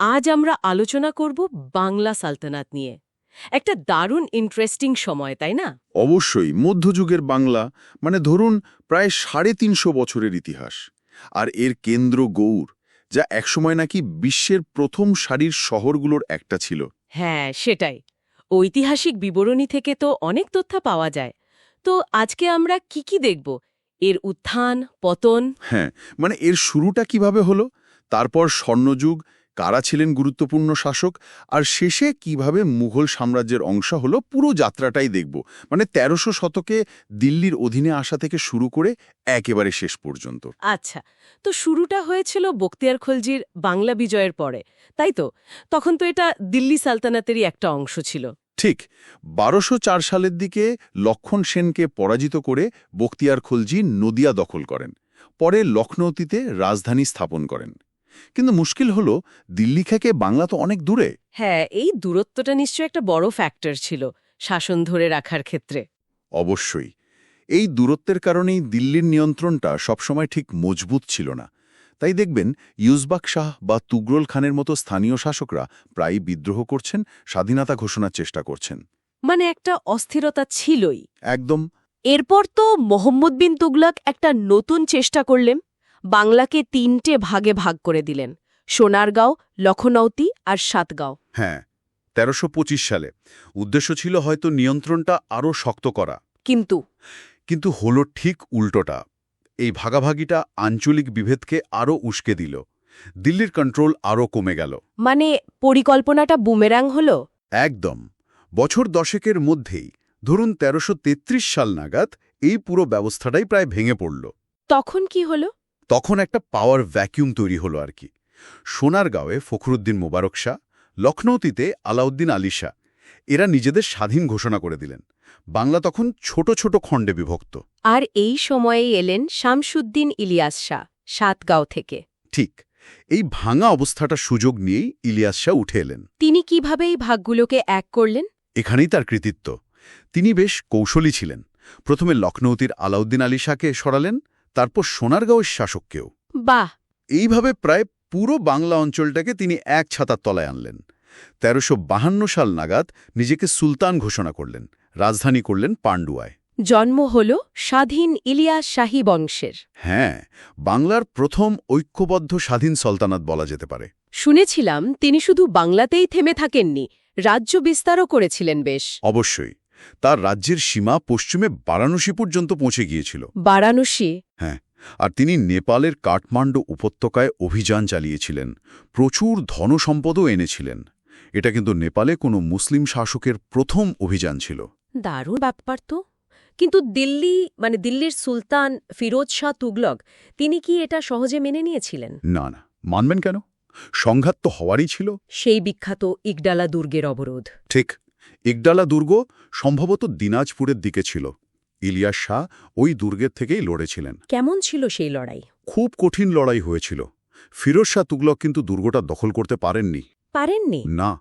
আজ আমরা আলোচনা করব বাংলা সালতানাত নিয়ে। একটা দারুণ ইন্টারেস্টিং সময় তাই না? অবশ্যই মধ্যযুগের বাংলা মানে ধরুন প্রায় সাড়ে তিনশো বছরের ইতিহাস। আর এর কেন্দ্র গৌড় যা একসময় নাকি বিশ্বের প্রথম সারির শহরগুলোর একটা ছিল। হ্যাঁ সেটাই। ঐতিহাসিক বিবরণী থেকে তো অনেক তথ্য পাওয়া যায়। তো আজকে আমরা কি কি দেখব? এর উত্থান পতন? হ্যাঁ মানে এর শুরুটা কীভাবে হলো? তারপর স্বর্ণযুগ কারা ছিলেন গুরুত্বপূর্ণ শাসক আর শেষে কীভাবে মুঘল সাম্রাজ্যের অংশ হলো পুরো যাত্রাটাই দেখব। মানে তেরোশো শতকে দিল্লির অধীনে আসা থেকে শুরু করে একেবারে শেষ পর্যন্ত। আচ্ছা তো শুরুটা হয়েছিল বক্তিয়ার খলজির বাংলা বিজয়ের পরে তাই তো? তখন তো এটা দিল্লি সালতানাতেরই একটা অংশ ছিল। ঠিক বারোশো চার সালের দিকে লক্ষণ সেনকে পরাজিত করে বখতিয়ার খলজি নদিয়া দখল করেন। পরে লখনৌতিতে রাজধানী স্থাপন করেন। কিন্তু মুশকিল হল দিল্লি থেকে বাংলা তো অনেক দূরে। হ্যাঁ এই দূরত্বটা নিশ্চয় একটা বড় ফ্যাক্টর ছিল শাসন ধরে রাখার ক্ষেত্রে। অবশ্যই। এই দূরত্বের কারণেই দিল্লির নিয়ন্ত্রণটা সবসময় ঠিক মজবুত ছিল না। তাই দেখবেন ইউজবাক শাহ বা তুগরল খানের মতো স্থানীয় শাসকরা প্রায়ই বিদ্রোহ করছেন স্বাধীনতা ঘোষণার চেষ্টা করছেন। মানে একটা অস্থিরতা ছিলই। একদম। এরপর তো মোহাম্মদ বিন তুগলাক একটা নতুন চেষ্টা করলেন। বাংলাকে তিনটে ভাগে ভাগ করে দিলেন সোনারগাঁও লখনৌতি আর সাতগাঁও। হ্যাঁ তেরোশো সালে। উদ্দেশ্য ছিল হয়তো নিয়ন্ত্রণটা আরও শক্ত করা। কিন্তু? কিন্তু হলো ঠিক উল্টোটা। এই ভাগাভাগিটা আঞ্চলিক বিভেদকে আরও উস্কে দিল। দিল্লির কন্ট্রোল আরও কমে গেল। মানে পরিকল্পনাটা বুমেরাং হল? একদম। বছর দশেকের মধ্যেই ধরুন তেরোশো সাল নাগাদ এই পুরো ব্যবস্থাটাই প্রায় ভেঙে পড়ল। তখন কি হলো? তখন একটা পাওয়ার ভ্যাকিউম তৈরি হলো আর কি। সোনারগাঁওয়ে ফখরুদ্দিন মোবারক শাহ লখনৌতিতে আলাউদ্দিন আলী শাহ এরা নিজেদের স্বাধীন ঘোষণা করে দিলেন। বাংলা তখন ছোট ছোট খণ্ডে বিভক্ত। আর এই সময়েই এলেন শামসুদ্দিন ইলিয়াস শাহ সাতগাঁও থেকে। ঠিক এই ভাঙা অবস্থাটার সুযোগ নিয়েই ইলিয়াস শাহ উঠে এলেন। তিনি কীভাবে এই ভাগগুলোকে এক করলেন? এখানেই তার কৃতিত্ব। তিনি বেশ কৌশলী ছিলেন। প্রথমে লখনৌতির আলাউদ্দিন আলী শাহকে সরালেন তারপর সোনারগাঁওয়ের শাসককেও। বাহ! এইভাবে প্রায় পুরো বাংলা অঞ্চলটাকে তিনি এক ছাতার তলায় আনলেন। তেরোশো সাল নাগাদ নিজেকে সুলতান ঘোষণা করলেন রাজধানী করলেন পাণ্ডুয়ায় জন্ম হল স্বাধীন ইলিয়াস শাহী বংশের। হ্যাঁ বাংলার প্রথম ঐক্যবদ্ধ স্বাধীন সলতানাত বলা যেতে পারে। শুনেছিলাম তিনি শুধু বাংলাতেই থেমে থাকেননি রাজ্য বিস্তারও করেছিলেন বেশ। অবশ্যই। তার রাজ্যের সীমা পশ্চিমে বারাণসী পর্যন্ত পৌঁছে গিয়েছিল। বারাণসী? হ্যাঁ আর তিনি নেপালের কাঠমান্ডু উপত্যকায় অভিযান চালিয়েছিলেন। প্রচুর ধনসম্পদও এনেছিলেন। এটা কিন্তু নেপালে কোনো মুসলিম শাসকের প্রথম অভিযান ছিল। দারুণ ব্যাপার তো। কিন্তু দিল্লি মানে দিল্লির সুলতান ফিরোজ শাহ তুগলক তিনি কি এটা সহজে মেনে নিয়েছিলেন? না না। মানবেন কেন? সংঘাত তো হওয়ারই ছিল। সেই বিখ্যাত ইগডালা দুর্গের অবরোধ। ঠিক। ইগডালা দুর্গ সম্ভবত দিনাজপুরের দিকে ছিল। ইলিয়াস শাহ ওই দুর্গের থেকেই লড়েছিলেন। কেমন ছিল সেই লড়াই? খুব কঠিন লড়াই হয়েছিল। ফিরোজ শাহ তুগলক কিন্তু দুর্গটা দখল করতে পারেননি। পারেননি? না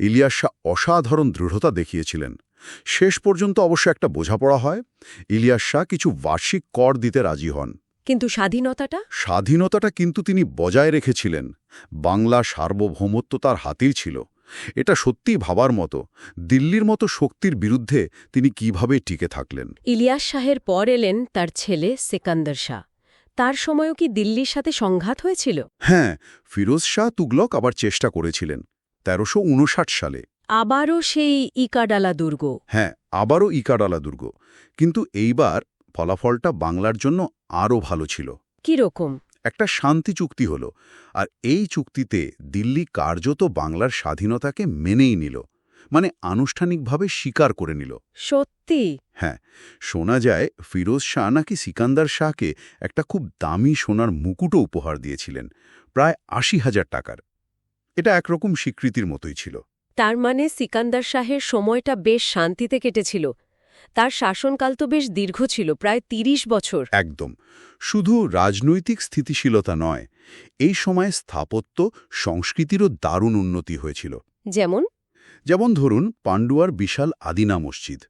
ইলিয়াস শাহ অসাধারণ দৃঢ়তা দেখিয়েছিলেন। শেষ পর্যন্ত অবশ্য একটা বোঝাপড়া হয় ইলিয়াস শাহ কিছু বার্ষিক কর দিতে রাজি হন। কিন্তু স্বাধীনতাটা? স্বাধীনতাটা কিন্তু তিনি বজায় রেখেছিলেন। বাংলা সার্বভৌমত্ব তার হাতেই ছিল। এটা সত্যিই ভাবার মতো দিল্লির মতো শক্তির বিরুদ্ধে তিনি কীভাবে টিকে থাকলেন। ইলিয়াস শাহের পর এলেন তার ছেলে সেকান্দর শাহ। তার সময়ও কি দিল্লির সাথে সংঘাত হয়েছিল? হ্যাঁ ফিরোজ শাহ তুগলক আবার চেষ্টা করেছিলেন তেরোশো সালে। আবারও সেই ইকাডালা দুর্গ। হ্যাঁ আবারও ইকাডালা দুর্গ। কিন্তু এইবার ফলাফলটা বাংলার জন্য আরও ভালো ছিল। কীরকম? একটা শান্তি চুক্তি হল আর এই চুক্তিতে দিল্লি কার্যত বাংলার স্বাধীনতাকে মেনেই নিল মানে আনুষ্ঠানিকভাবে স্বীকার করে নিল। সত্যি? হ্যাঁ শোনা যায় ফিরোজ শাহ নাকি সিকান্দার শাহকে একটা খুব দামি সোনার মুকুটও উপহার দিয়েছিলেন প্রায় আশি হাজার টাকার। এটা একরকম স্বীকৃতির মতোই ছিল। তার মানে সিকান্দার শাহের সময়টা বেশ শান্তিতে কেটেছিল তার শাসনকাল তো বেশ দীর্ঘ ছিল প্রায় ৩০ বছর। একদম। শুধু রাজনৈতিক স্থিতিশীলতা নয় এই সময়ে স্থাপত্য সংস্কৃতিরও দারুণ উন্নতি হয়েছিল। যেমন? যেমন ধরুন পান্ডুয়ার বিশাল আদিনা মসজিদ।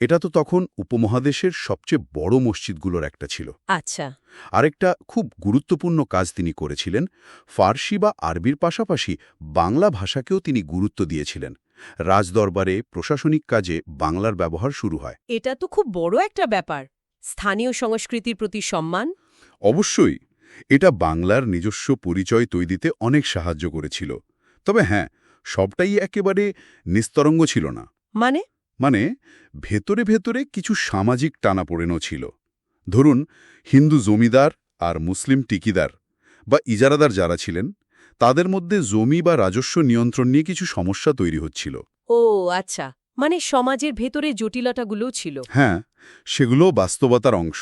এটা তো তখন উপমহাদেশের সবচেয়ে বড় মসজিদগুলোর একটা ছিল। আচ্ছা। আরেকটা খুব গুরুত্বপূর্ণ কাজ তিনি করেছিলেন ফার্সি বা আরবির পাশাপাশি বাংলা ভাষাকেও তিনি গুরুত্ব দিয়েছিলেন। রাজদরবারে প্রশাসনিক কাজে বাংলার ব্যবহার শুরু হয়। এটা তো খুব বড় একটা ব্যাপার। স্থানীয় সংস্কৃতির প্রতি সম্মান? অবশ্যই। এটা বাংলার নিজস্ব পরিচয় তৈরিতে অনেক সাহায্য করেছিল। তবে হ্যাঁ সবটাই একেবারে নিস্তরঙ্গ ছিল না। মানে? মানে ভেতরে ভেতরে কিছু সামাজিক টানাপোড়েনও ছিল। ধরুন হিন্দু জমিদার আর মুসলিম টিকিদার বা ইজারাদার যারা ছিলেন তাদের মধ্যে জমি বা রাজস্ব নিয়ন্ত্রণ নিয়ে কিছু সমস্যা তৈরি হচ্ছিল। ও আচ্ছা। মানে সমাজের ভেতরে জটিলতাগুলোও ছিল। হ্যাঁ সেগুলো বাস্তবতার অংশ।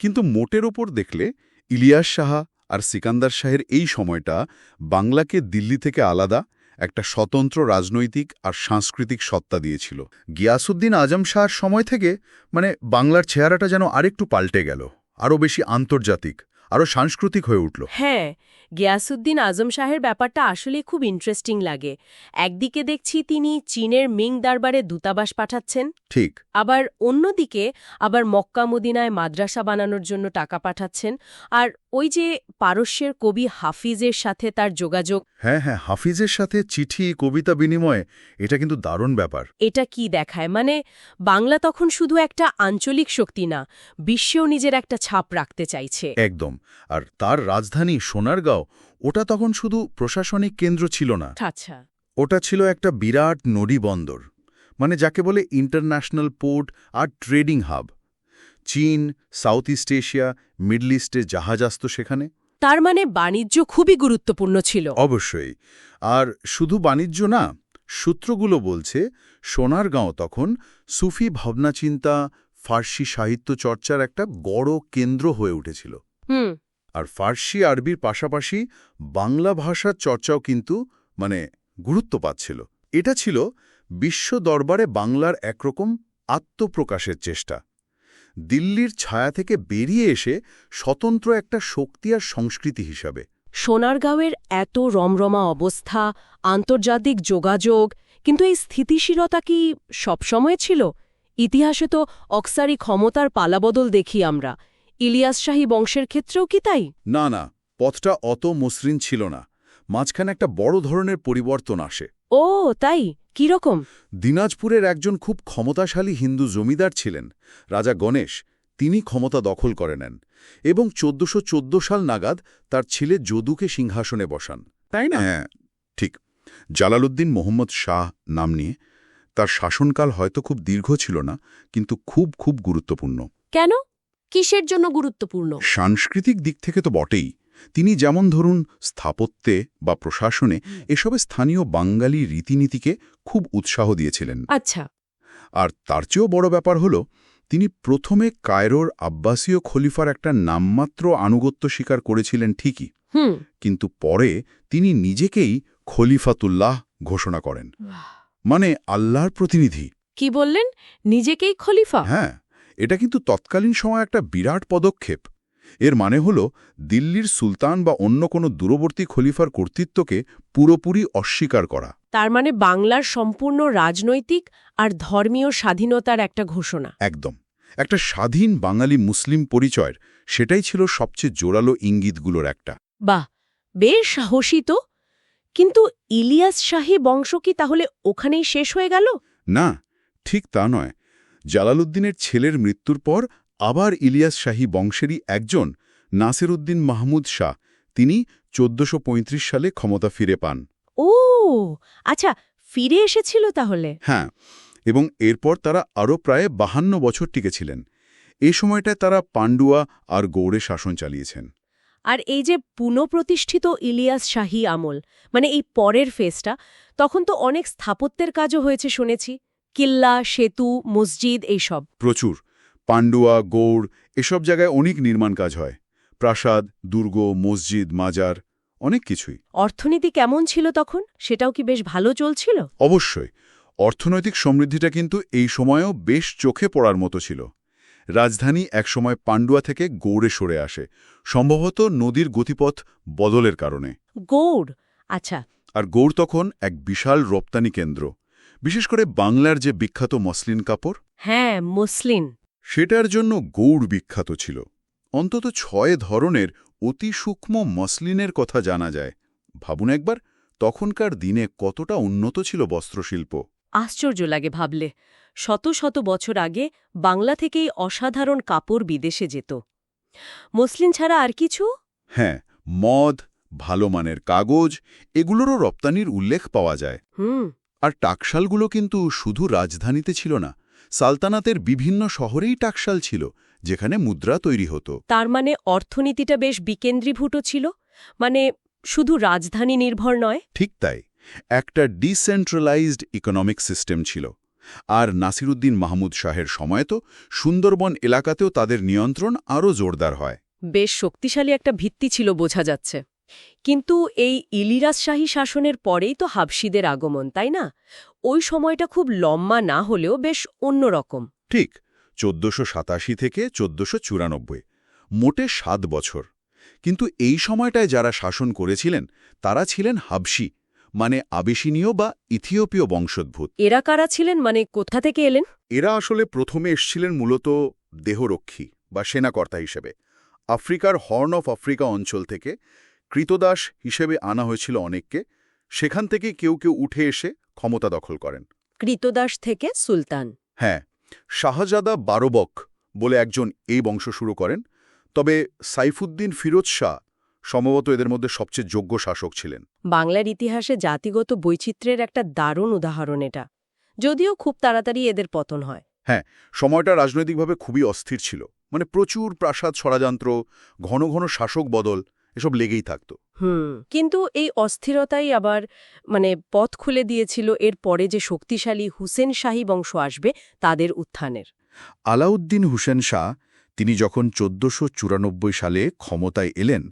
কিন্তু মোটের ওপর দেখলে ইলিয়াস সাহা আর সিকান্দার শাহের এই সময়টা বাংলাকে দিল্লি থেকে আলাদা একটা স্বতন্ত্র রাজনৈতিক আর সাংস্কৃতিক সত্তা দিয়েছিল। গিয়াসুদ্দিন আজম শাহর সময় থেকে মানে বাংলার চেহারাটা যেন আরেকটু পাল্টে গেল আরও বেশি আন্তর্জাতিক। আরও সাংস্কৃতিক হয়ে উঠল। হ্যাঁ গিয়াসুদ্দিন আজম শাহের ব্যাপারটা আসলে খুব ইন্টারেস্টিং লাগে। একদিকে দেখছি তিনি চীনের মিং দরবারে দূতাবাস পাঠাচ্ছেন। ঠিক। আবার অন্যদিকে আবার মক্কা মদিনায় মাদ্রাসা বানানোর জন্য টাকা পাঠাচ্ছেন। আর ওই যে পারস্যের কবি হাফিজের সাথে তার যোগাযোগ। হ্যাঁ হ্যাঁ হাফিজের সাথে চিঠি কবিতা বিনিময়ে এটা কিন্তু দারুণ ব্যাপার। এটা কি দেখায়? মানে বাংলা তখন শুধু একটা আঞ্চলিক শক্তি না বিশ্বেও নিজের একটা ছাপ রাখতে চাইছে। একদম। আর তার রাজধানী সোনারগাঁও ওটা তখন শুধু প্রশাসনিক কেন্দ্র ছিল না। আচ্ছা। ওটা ছিল একটা বিরাট নদী বন্দর মানে যাকে বলে ইন্টারন্যাশনাল পোর্ট আর ট্রেডিং হাব। চীন সাউথ ইস্ট এশিয়া মিডল ইস্টে জাহাজ আসত সেখানে? তার মানে বাণিজ্য খুবই গুরুত্বপূর্ণ ছিল। অবশ্যই। আর শুধু বাণিজ্য না সূত্রগুলো বলছে সোনারগাঁও তখন সুফি ভাবনাচিন্তা ফার্সি সাহিত্য চর্চার একটা বড় কেন্দ্র হয়ে উঠেছিল। হুম। আর ফার্সি আরবির পাশাপাশি বাংলা ভাষার চর্চাও কিন্তু মানে গুরুত্ব পাচ্ছিল। এটা ছিল বিশ্ব দরবারে বাংলার একরকম আত্মপ্রকাশের চেষ্টা। দিল্লির ছায়া থেকে বেরিয়ে এসে স্বতন্ত্র একটা শক্তি আর সংস্কৃতি হিসাবে। সোনারগাঁওয়ের এত রমরমা অবস্থা আন্তর্জাতিক যোগাযোগ কিন্তু এই স্থিতিশীলতা কি সবসময় ছিল? ইতিহাসে তো অক্সারি ক্ষমতার পালাবদল দেখি আমরা। ইলিয়াস শাহী বংশের ক্ষেত্রেও কি তাই? না না পথটা অত মসৃণ ছিল না। মাঝখানে একটা বড় ধরনের পরিবর্তন আসে। ও তাই? কীরকম দিনাজপুরের একজন খুব ক্ষমতাশালী হিন্দু জমিদার ছিলেন রাজা গণেশ। তিনি ক্ষমতা দখল করে নেন এবং চোদ্দশো সাল নাগাদ তার ছেলে যদুকে সিংহাসনে বসান। তাই না? হ্যাঁ ঠিক। জালালউদ্দিন মোহাম্মদ শাহ নাম নিয়ে। তার শাসনকাল হয়তো খুব দীর্ঘ ছিল না কিন্তু খুব খুব গুরুত্বপূর্ণ। কেন? কিসের জন্য গুরুত্বপূর্ণ? সাংস্কৃতিক দিক থেকে তো বটেই। তিনি যেমন ধরুন স্থাপত্যে বা প্রশাসনে এসবে স্থানীয় বাঙালি রীতিনীতিকে খুব উৎসাহ দিয়েছিলেন। আচ্ছা। আর তার চেয়েও বড় ব্যাপার হল তিনি প্রথমে কায়রোর আব্বাসীয় খলিফার একটা নামমাত্র আনুগত্য স্বীকার করেছিলেন ঠিকই। কিন্তু পরে তিনি নিজেকেই খলিফাতুল্লাহ ঘোষণা করেন। মানে আল্লাহর প্রতিনিধি। কি বললেন? নিজেকেই খলিফা? হ্যাঁ এটা কিন্তু তৎকালীন সময় একটা বিরাট পদক্ষেপ। এর মানে হল দিল্লির সুলতান বা অন্য কোনো দূরবর্তী খলিফার কর্তৃত্বকে পুরোপুরি অস্বীকার করা। তার মানে বাংলার সম্পূর্ণ রাজনৈতিক আর ধর্মীয় স্বাধীনতার একটা ঘোষণা। একদম। একটা স্বাধীন বাঙালি মুসলিম পরিচয়ের সেটাই ছিল সবচেয়ে জোরালো ইঙ্গিতগুলোর একটা। বাহ! বেশ সাহসী তো। কিন্তু ইলিয়াস শাহী বংশ কি তাহলে ওখানেই শেষ হয়ে গেল? না ঠিক তা নয়। জালালউদ্দিনের ছেলের মৃত্যুর পর আবার ইলিয়াস শাহী বংশেরই একজন নাসির উদ্দিন মাহমুদ শাহ তিনি চোদ্দশো সালে ক্ষমতা ফিরে পান। ও আচ্ছা ফিরে এসেছিল তাহলে? হ্যাঁ এবং এরপর তারা আরও প্রায় বাহান্ন বছর টিকেছিলেন। এ সময়টায় তারা পান্ডুয়া আর গৌড়ে শাসন চালিয়েছেন। আর এই যে পুনঃপ্রতিষ্ঠিত ইলিয়াস শাহী আমল মানে এই পরের ফেসটা তখন তো অনেক স্থাপত্যের কাজও হয়েছে শুনেছি। কিল্লা সেতু মসজিদ এইসব। প্রচুর। পান্ডুয়া গৌড় এসব জায়গায় অনেক নির্মাণ কাজ হয়। প্রাসাদ দুর্গ মসজিদ মাজার অনেক কিছুই। অর্থনীতি কেমন ছিল তখন? সেটাও কি বেশ ভালো চলছিল? অবশ্যই। অর্থনৈতিক সমৃদ্ধিটা কিন্তু এই সময়েও বেশ চোখে পড়ার মতো ছিল। রাজধানী একসময় পান্ডুয়া থেকে গৌড়ে সরে আসে। সম্ভবত নদীর গতিপথ বদলের কারণে। গৌড়? আচ্ছা। আর গৌড় তখন এক বিশাল রপ্তানি কেন্দ্র। বিশেষ করে বাংলার যে বিখ্যাত মসলিন কাপড়। হ্যাঁ মুসলিন। সেটার জন্য গৌড় বিখ্যাত ছিল। অন্তত ছয় ধরনের অতি সূক্ষ্ম মসলিনের কথা জানা যায়। ভাবুন একবার তখনকার দিনে কতটা উন্নত ছিল বস্ত্রশিল্প। আশ্চর্য লাগে ভাবলে। শত শত বছর আগে বাংলা থেকেই অসাধারণ কাপড় বিদেশে যেত। মসলিন ছাড়া আর কিছু? হ্যাঁ মদ ভালো মানের কাগজ এগুলোরও রপ্তানির উল্লেখ পাওয়া যায়। হুম। আর টাকশালগুলো কিন্তু শুধু রাজধানীতে ছিল না সালতানাতের বিভিন্ন শহরেই টাকশাল ছিল যেখানে মুদ্রা তৈরি হতো। তার মানে অর্থনীতিটা বেশ বিকেন্দ্রীভূত ছিল? মানে শুধু রাজধানী নির্ভর নয়? ঠিক তাই। একটা ডিসেন্ট্রালাইজড ইকোনমিক সিস্টেম ছিল। আর নাসিরুদ্দিন মাহমুদ শাহের সময় তো সুন্দরবন এলাকাতেও তাদের নিয়ন্ত্রণ আরও জোরদার হয়। বেশ শক্তিশালী একটা ভিত্তি ছিল বোঝা যাচ্ছে। কিন্তু এই ইলিরাজ শাহী শাসনের পরেই তো হাবসিদের আগমন তাই না? ওই সময়টা খুব লম্বা না হলেও বেশ অন্যরকম। ঠিক চোদ্দশো সাতাশি থেকে চোদ্দশো চুরানব্বই মোটে সাত বছর। কিন্তু এই সময়টায় যারা শাসন করেছিলেন তারা ছিলেন হাবসি মানে আবেশিনীয় বা ইথিওপীয় বংশোদ্ভূত। এরা কারা ছিলেন? মানে কোথা থেকে এলেন? এরা আসলে প্রথমে এসছিলেন মূলত দেহরক্ষী বা সেনাকর্তা হিসেবে। আফ্রিকার হর্ন অফ আফ্রিকা অঞ্চল থেকে কৃতদাস হিসেবে আনা হয়েছিল অনেককে। সেখান থেকে কেউ কেউ উঠে এসে ক্ষমতা দখল করেন। কৃতদাস থেকে সুলতান। হ্যাঁ শাহজাদা বারবক বলে একজন এই বংশ শুরু করেন তবে সাইফুদ্দিন ফিরোজ শাহ সম্ভবত এদের মধ্যে সবচেয়ে যোগ্য শাসক ছিলেন। বাংলার ইতিহাসে জাতিগত বৈচিত্র্যের একটা দারুণ উদাহরণ এটা যদিও খুব তাড়াতাড়ি এদের পতন হয়। হ্যাঁ সময়টা রাজনৈতিকভাবে খুবই অস্থির ছিল। মানে প্রচুর প্রাসাদ ষড়যন্ত্র ঘন ঘন শাসক বদল এসব লেগেই থাকত। হুম কিন্তু এই অস্থিরতাই আবার মানে পথ খুলে দিয়েছিল এর পরে যে শক্তিশালী হুসেন শাহী বংশ আসবে তাদের উত্থানের। আলাউদ্দিন হুসেন শাহ তিনি যখন চোদ্দশো চুরানব্বই সালে ক্ষমতায় এলেন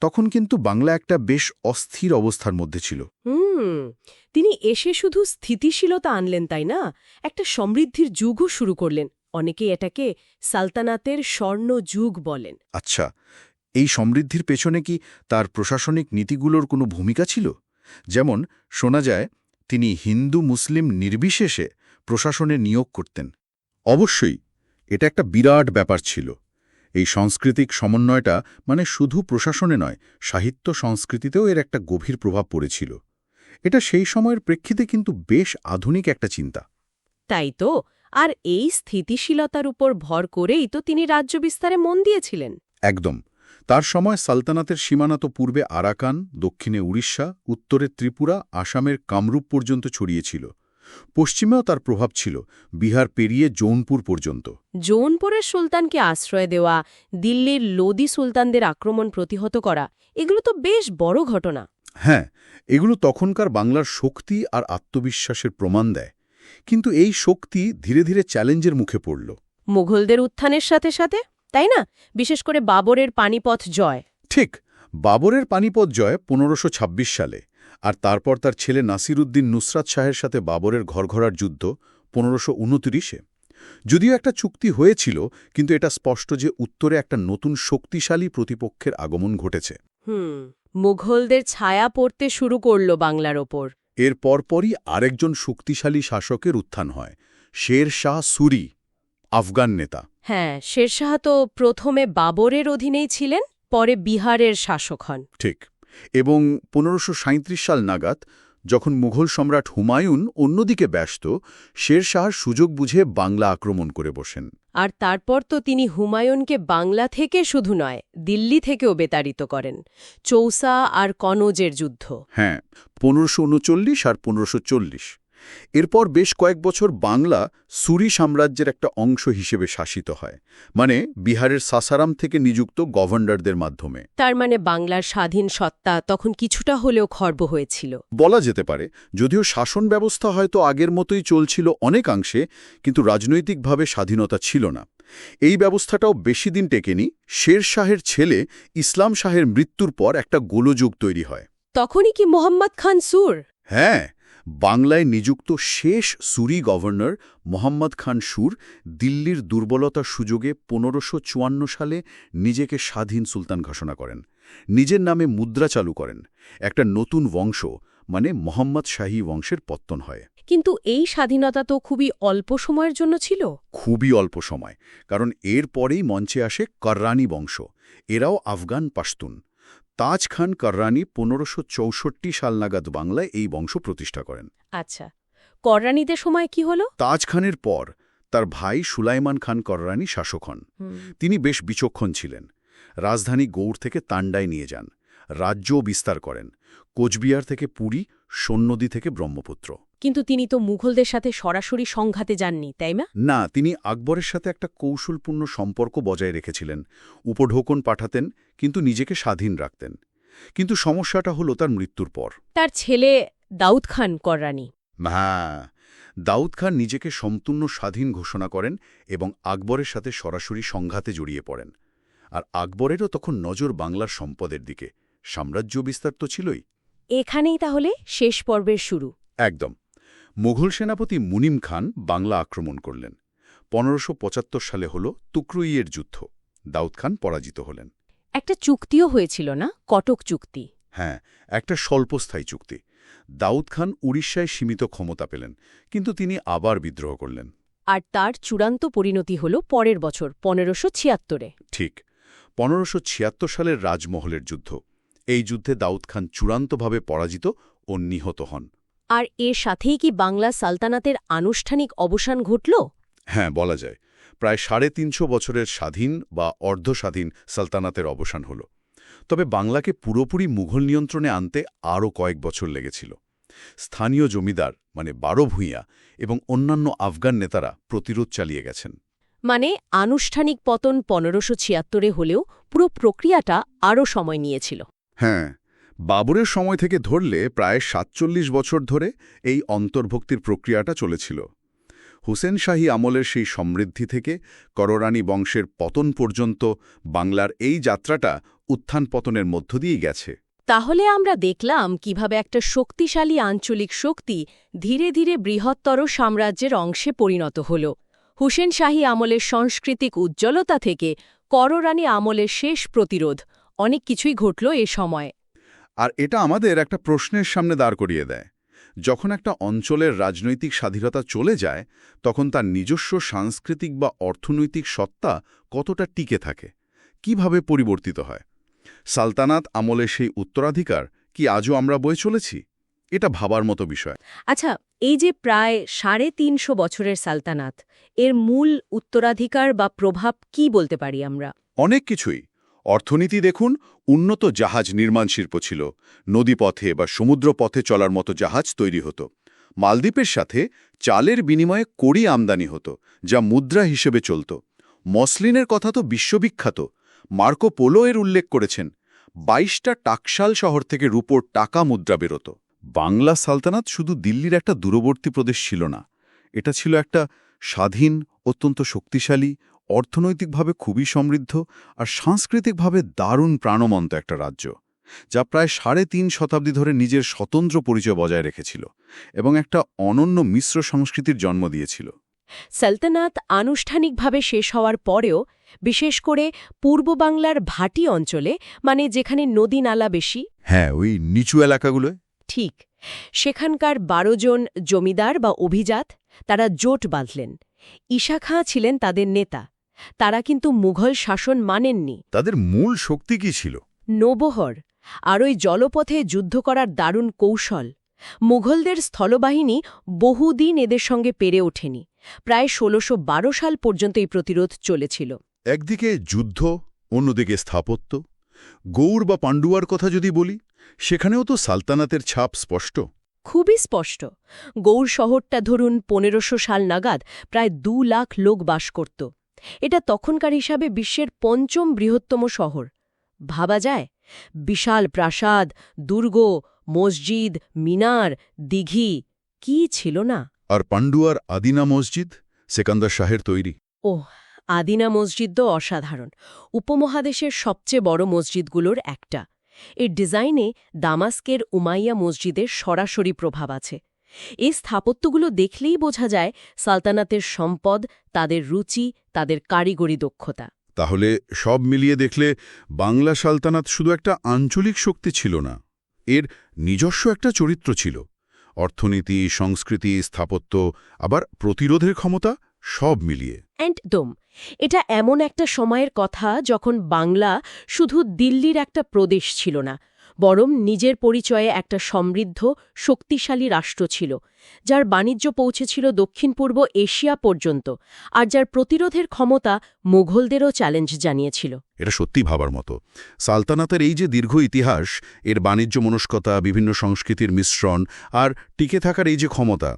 তখন কিন্তু বাংলা একটা বেশ অস্থির অবস্থার মধ্যে ছিল। হুম তিনি এসে শুধু স্থিতিশীলতা আনলেন তাই না? একটা সমৃদ্ধির যুগও শুরু করলেন। অনেকে এটাকে সালতানাতের স্বর্ণ যুগ বলেন। আচ্ছা এই সমৃদ্ধির পেছনে কি তার প্রশাসনিক নীতিগুলোর কোনো ভূমিকা ছিল? যেমন শোনা যায় তিনি হিন্দু মুসলিম নির্বিশেষে প্রশাসনে নিয়োগ করতেন। অবশ্যই এটা একটা বিরাট ব্যাপার ছিল। এই সাংস্কৃতিক সমন্বয়টা মানে শুধু প্রশাসনে নয় সাহিত্য সংস্কৃতিতেও এর একটা গভীর প্রভাব পড়েছিল। এটা সেই সময়ের প্রেক্ষিতে কিন্তু বেশ আধুনিক একটা চিন্তা। তাই তো আর এই স্থিতিশীলতার উপর ভর করেই তো তিনি রাজ্য বিস্তারে মন দিয়েছিলেন। একদম। তার সময় সালতানাতের সীমানা তো পূর্বে আরাকান দক্ষিণে উড়িষ্যা উত্তরে ত্রিপুরা আসামের কামরূপ পর্যন্ত ছড়িয়েছিল পশ্চিমেও তার প্রভাব ছিল বিহার পেরিয়ে জৌনপুর পর্যন্ত। জৌনপুরের সুলতানকে আশ্রয় দেওয়া দিল্লির লোদি সুলতানদের আক্রমণ প্রতিহত করা এগুলো তো বেশ বড় ঘটনা। হ্যাঁ এগুলো তখনকার বাংলার শক্তি আর আত্মবিশ্বাসের প্রমাণ দেয়। কিন্তু এই শক্তি ধীরে ধীরে চ্যালেঞ্জের মুখে পড়ল। মুঘলদের উত্থানের সাথে সাথে তাই না? বিশেষ করে বাবরের পানিপথ জয়। ঠিক বাবরের পানিপথ জয় পনেরোশো সালে আর তারপর তার ছেলে নাসিরুদ্দিন নুসরাত শাহের সাথে বাবরের ঘরঘরার যুদ্ধ পনেরোশো উনত্রিশে। যদিও একটা চুক্তি হয়েছিল কিন্তু এটা স্পষ্ট যে উত্তরে একটা নতুন শক্তিশালী প্রতিপক্ষের আগমন ঘটেছে। হুম মুঘলদের ছায়া পড়তে শুরু করল বাংলার ওপর। এর পরপরই আরেকজন শক্তিশালী শাসকের উত্থান হয় শের শাহ সুরি। আফগান নেতা। হ্যাঁ শেরশাহ তো প্রথমে বাবরের অধীনেই ছিলেন পরে বিহারের শাসক হন। ঠিক। এবং পনেরোশো সাল নাগাদ যখন মুঘল সম্রাট হুমায়ুন অন্যদিকে ব্যস্ত শের শাহর সুযোগ বুঝে বাংলা আক্রমণ করে বসেন। আর তারপর তো তিনি হুমায়ুনকে বাংলা থেকে শুধু নয় দিল্লি থেকেও বেতাড়িত করেন। চৌসা আর কনজের যুদ্ধ। হ্যাঁ পনেরোশো উনচল্লিশ আর পনেরোশো চল্লিশ। এরপর বেশ কয়েক বছর বাংলা সুরি সাম্রাজ্যের একটা অংশ হিসেবে শাসিত হয় মানে বিহারের সাসারাম থেকে নিযুক্ত গভর্নরদের মাধ্যমে। তার মানে বাংলার স্বাধীন সত্তা তখন কিছুটা হলেও খর্ব হয়েছিল। বলা যেতে পারে যদিও শাসন ব্যবস্থা হয়তো আগের মতোই চলছিল অনেকাংশে কিন্তু রাজনৈতিকভাবে স্বাধীনতা ছিল না। এই ব্যবস্থাটাও বেশি দিন টেকেনি শের শাহের ছেলে ইসলাম শাহের মৃত্যুর পর একটা গোলযোগ তৈরি হয়। তখনই কি মোহাম্মদ খান সুর? হ্যাঁ বাংলায় নিযুক্ত শেষ সুরি গভর্নর মোহাম্মদ খান সুর দিল্লির দুর্বলতার সুযোগে পনেরোশো সালে নিজেকে স্বাধীন সুলতান ঘোষণা করেন। নিজের নামে মুদ্রা চালু করেন। একটা নতুন বংশ মানে মোহাম্মদ শাহী বংশের পত্তন হয়। কিন্তু এই স্বাধীনতা তো খুবই অল্প সময়ের জন্য ছিল। খুবই অল্প সময় কারণ এর পরেই মঞ্চে আসে কর্রানি বংশ এরাও আফগান পাশতুন। তাজ খান কর্রানি পনেরোশো চৌষট্টি সাল নাগাদ বাংলায় এই বংশ প্রতিষ্ঠা করেন। আচ্ছা কররানীদের সময় কি হল? তাজ খানের পর তার ভাই সুলাইমান খান কর্রানি শাসক হন। তিনি বেশ বিচক্ষণ ছিলেন। রাজধানী গৌড় থেকে তান্ডায় নিয়ে যান। রাজ্যও বিস্তার করেন। কোচবিহার থেকে পুরী সৈন্যদী থেকে ব্রহ্মপুত্র। কিন্তু তিনি তো মুঘলদের সাথে সরাসরি সংঘাতে যাননি তাই না? না তিনি আকবরের সাথে একটা কৌশলপূর্ণ সম্পর্ক বজায় রেখেছিলেন। উপঢৌকন পাঠাতেন কিন্তু নিজেকে স্বাধীন রাখতেন। কিন্তু সমস্যাটা হলো তার মৃত্যুর পর। তার ছেলে দাউদ খান কররানী। হ্যাঁ দাউদ খান নিজেকে সম্পূর্ণ স্বাধীন ঘোষণা করেন এবং আকবরের সাথে সরাসরি সংঘাতে জড়িয়ে পড়েন। আর আকবরেরও তখন নজর বাংলার সম্পদের দিকে। সাম্রাজ্য বিস্তার তো ছিলই। এখানেই তাহলে শেষ পর্বের শুরু। একদম। সেনাপতি মুনিম খান বাংলা আক্রমণ করলেন। পনেরোশো সালে হল তুকরুইয়ের যুদ্ধ। দাউদ খান পরাজিত হলেন। একটা চুক্তিও হয়েছিল না? কটক চুক্তি। হ্যাঁ একটা স্বল্পস্থায়ী চুক্তি। দাউদ খান উড়িষ্যায় সীমিত ক্ষমতা পেলেন কিন্তু তিনি আবার বিদ্রোহ করলেন। আর তার চূড়ান্ত পরিণতি হল পরের বছর পনেরোশো ছিয়াত্তরে। ঠিক পনেরোশো ছিয়াত্তর সালের রাজমহলের যুদ্ধ। এই যুদ্ধে দাউদ খান চূড়ান্তভাবে পরাজিত ও নিহত হন। আর এর সাথেই কি বাংলা সালতানাতের আনুষ্ঠানিক অবসান ঘটল? হ্যাঁ বলা যায়। প্রায় সাড়ে তিনশো বছরের স্বাধীন বা অর্ধস্বাধীন সালতানাতের অবসান হল। তবে বাংলাকে পুরোপুরি মুঘল নিয়ন্ত্রণে আনতে আরও কয়েক বছর লেগেছিল। স্থানীয় জমিদার মানে বারো ভূঁইয়া এবং অন্যান্য আফগান নেতারা প্রতিরোধ চালিয়ে গেছেন। মানে আনুষ্ঠানিক পতন পনেরোশো ছিয়াত্তরে হলেও পুরো প্রক্রিয়াটা আরও সময় নিয়েছিল। হ্যাঁ বাবরের সময় থেকে ধরলে প্রায় সাতচল্লিশ বছর ধরে এই অন্তর্ভুক্তির প্রক্রিয়াটা চলেছিল। হুসেন শাহী আমলের সেই সমৃদ্ধি থেকে কররানী বংশের পতন পর্যন্ত বাংলার এই যাত্রাটা উত্থান পতনের মধ্য দিয়েই গেছে। তাহলে আমরা দেখলাম কীভাবে একটা শক্তিশালী আঞ্চলিক শক্তি ধীরে ধীরে বৃহত্তর সাম্রাজ্যের অংশে পরিণত হল। হুসেন শাহী আমলের সাংস্কৃতিক উজ্জ্বলতা থেকে কররানী আমলের শেষ প্রতিরোধ অনেক কিছুই ঘটল এ সময়। আর এটা আমাদের একটা প্রশ্নের সামনে দাঁড় করিয়ে দেয়। যখন একটা অঞ্চলের রাজনৈতিক স্বাধীনতা চলে যায় তখন তার নিজস্ব সাংস্কৃতিক বা অর্থনৈতিক সত্তা কতটা টিকে থাকে? কীভাবে পরিবর্তিত হয়? সালতানাত আমলে সেই উত্তরাধিকার কি আজও আমরা বয়ে চলেছি? এটা ভাবার মতো বিষয়। আচ্ছা এই যে প্রায় সাড়ে তিনশো বছরের সালতানাত এর মূল উত্তরাধিকার বা প্রভাব কি বলতে পারি আমরা? অনেক কিছুই। অর্থনীতি দেখুন, উন্নত জাহাজ নির্মাণ শিল্প ছিল। নদীপথে বা সমুদ্রপথে চলার মতো জাহাজ তৈরি হতো। মালদ্বীপের সাথে চালের বিনিময়ে কড়ি আমদানি হতো, যা মুদ্রা হিসেবে চলত। মসলিনের কথা তো বিশ্ববিখ্যাত। মার্কো পোলো এর উল্লেখ করেছেন, বাইশটা টাকশাল শহর থেকে রূপোর টাকা মুদ্রা বেরোত। বাংলা সালতানাত শুধু দিল্লির একটা দূরবর্তী প্রদেশ ছিল না। এটা ছিল একটা স্বাধীন, অত্যন্ত শক্তিশালী অর্থনৈতিকভাবে খুবই সমৃদ্ধ আর সাংস্কৃতিকভাবে দারুণ প্রাণবন্ত একটা রাজ্য যা প্রায় সাড়ে তিন শতাব্দী ধরে নিজের স্বতন্ত্র পরিচয় বজায় রেখেছিল এবং একটা অনন্য মিশ্র সংস্কৃতির জন্ম দিয়েছিল। সালতানাত আনুষ্ঠানিকভাবে শেষ হওয়ার পরেও বিশেষ করে পূর্ব বাংলার ভাটি অঞ্চলে মানে যেখানে নদী নালা বেশি। হ্যাঁ ওই নিচু এলাকাগুলো ঠিক। সেখানকার বারো জন জমিদার বা অভিজাত তারা জোট বাঁধলেন। ঈশা খাঁ ছিলেন তাদের নেতা। তারা কিন্তু মুঘল শাসন মানেননি। তাদের মূল শক্তি কি ছিল? নবহর আর ওই জলপথে যুদ্ধ করার দারুণ কৌশল। মুঘলদের স্থলবাহিনী বহুদিন এদের সঙ্গে পেরে ওঠেনি। প্রায় ষোলোশো সাল পর্যন্ত এই প্রতিরোধ চলেছিল। একদিকে যুদ্ধ অন্যদিকে স্থাপত্য। গৌড় বা পাণ্ডুয়ার কথা যদি বলি সেখানেও তো সালতানাতের ছাপ স্পষ্ট। খুবই স্পষ্ট। গৌড় শহরটা ধরুন পনেরোশো সাল নাগাদ প্রায় দু লাখ লোক বাস করত। এটা তখনকার হিসাবে বিশ্বের পঞ্চম বৃহত্তম শহর। ভাবা যায় বিশাল প্রাসাদ দুর্গ মসজিদ মিনার দিঘি কি ছিল না? আর পাণ্ডুয়ার আদিনা মসজিদ সেকান্দার শাহের তৈরি। ওহ আদিনা মসজিদ তো অসাধারণ। উপমহাদেশের সবচেয়ে বড় মসজিদগুলোর একটা। এর ডিজাইনে দামাস্কের উমাইয়া মসজিদের সরাসরি প্রভাব আছে। এই স্থাপত্যগুলো দেখলেই বোঝা যায় সালতানাতের সম্পদ তাদের রুচি তাদের কারিগরি দক্ষতা। তাহলে সব মিলিয়ে দেখলে বাংলা সালতানাত শুধু একটা আঞ্চলিক শক্তি ছিল না এর নিজস্ব একটা চরিত্র ছিল। অর্থনীতি সংস্কৃতি স্থাপত্য আবার প্রতিরোধের ক্ষমতা সব মিলিয়ে। একদম এটা এমন একটা সময়ের কথা যখন বাংলা শুধু দিল্লির একটা প্রদেশ ছিল না বরং নিজের পরিচয়ে একটা সমৃদ্ধ, শক্তিশালী রাষ্ট্র ছিল, যার বাণিজ্য পৌঁছেছিল দক্ষিণ পূর্ব এশিয়া পর্যন্ত, আর যার প্রতিরোধের ক্ষমতা মুঘলদেরও চ্যালেঞ্জ জানিয়েছিল। এটা সত্যি ভাবার মতো। সালতানাতের এই যে দীর্ঘ ইতিহাস, এর বাণিজ্য মনস্কতা, বিভিন্ন সংস্কৃতির মিশ্রণ, আর টিকে থাকার এই যে ক্ষমতা,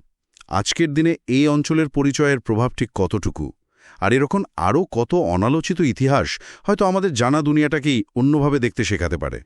আজকের দিনে এই অঞ্চলের পরিচয়ের প্রভাব ঠিক কতটুকু? আর এরকম আরও কত অনালোচিত ইতিহাস হয়তো আমাদের জানা দুনিয়াটাকেই অন্যভাবে দেখতে শেখাতে পারে।